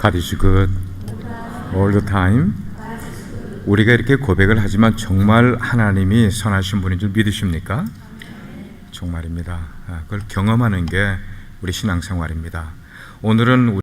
God is good all the time. 우리가 이렇게 고백을 하지만 정말 하나님이 선하신 분인 줄 믿으십니까? 정말입니다. 아, 그걸 경험하는 게 우리 신앙생활입니다. 오늘은